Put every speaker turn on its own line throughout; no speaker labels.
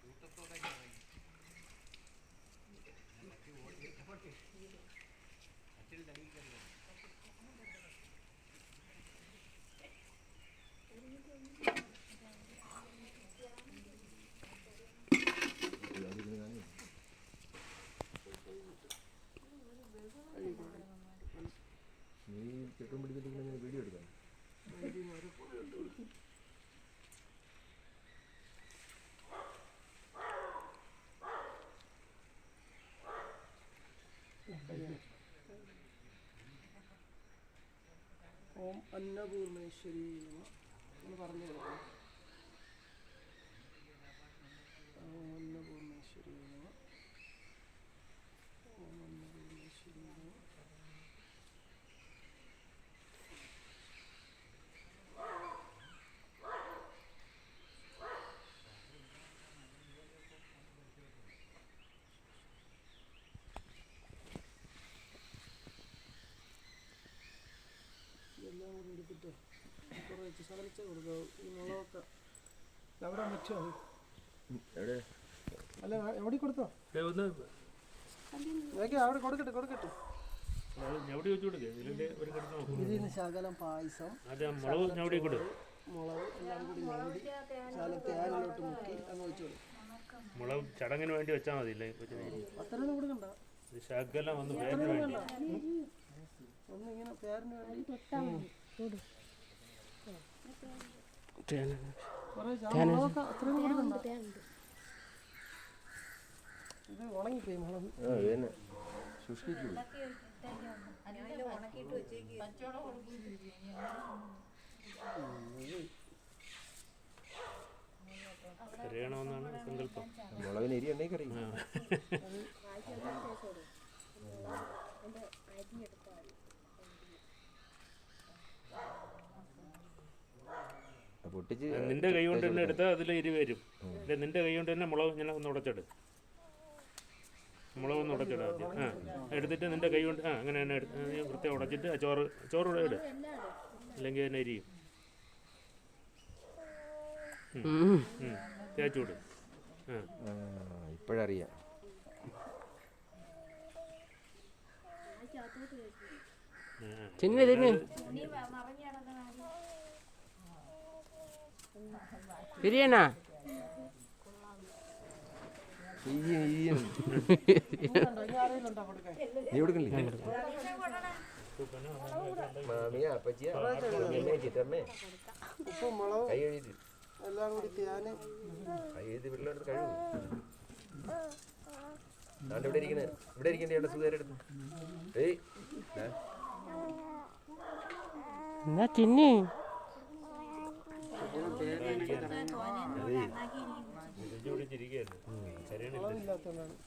കൂട്ടത്തോടെ നീ ചെട്ടും പിടിച്ചിട്ട് വീഡിയോ എടുക്കാം
ഓം അന്നപൂർണേശ്വരി എന്ന് പറഞ്ഞു കൊടുക്കണം ഇതെല്ലാം കൂടി എടുത്തിട്ട് കുറച്ച് ശകലിച്ച് കൊടുക്കുക ഈ മുളകൊക്കെ എവിടെ? അല്ല എവിടെ കൊടുത്തോ? ഇതൊക്കെ അവിടെ കൊടുക്കട്ടെ കൊടുക്കട്ടെ.
വെച്ച്
ഇതിന് ശകലം പായസം
മുളക് ഞവടി കൊടു
മുളക് എല്ലാം കൂടി ഞവടി ശകലം തേനിലോട്ട് മുക്കി അങ്ങ് വെച്ച്
മുളക് ചടങ്ങിന് വേണ്ടി വെച്ചാ മതി
അത്രയൊന്നും കൊടുക്കണ്ട.
ശകലം വന്ന് പേരിന് വേണ്ടി.
ഒന്ന് ഇങ്ങനെ പേരിന് വേണ്ടി
കരയണമെന്നാണ് സങ്കല്പം.
മുളകിന് എരി എണ്ണയിൽ കറി.
ആ.
പൊട്ടിച്ച്
നിന്റെ കൈ കൊണ്ട് തന്നെ എടുത്താൽ അതിൽ എരി വരും. നിന്റെ കൈ കൊണ്ട് തന്നെ മുളക് ഇങ്ങനെ ഒന്ന് ഉടച്ചിട്. മുളക് ഒന്ന് ഉടച്ചിടാ ആദ്യം. ആ എടുത്തിട്ട് നിന്റെ കൈ കൊണ്ട് ആ അങ്ങനെ തന്നെ എടുത്ത് വൃത്തി ഉടച്ചിട്ട് ആ ചോറ് ചോറ് കൂടെ ഇട്. അല്ലെങ്കിൽ തന്നെ എരിയും. തേച്ചു ഉം. തേച്ച് ആ.
ആ ഇപ്പോഴറിയാം. ഇവിടെ ഇരിക്കണേ. ഇവിടെ ഇരിക്കണ്ടേ ചേട്ടാ സുഖകരടുത്ത് ഏയ്.
എന്നാ തിന്നു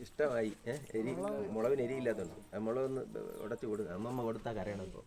ഇഷ്ടമായി എരി മുളകിന് എരിയില്ലാത്തതുണ്ട് മുളകൊന്ന് ഉടച്ചു കൊടുക്കുക അമ്മമ്മ കൊടുത്താൽ കരയണം ഇപ്പോൾ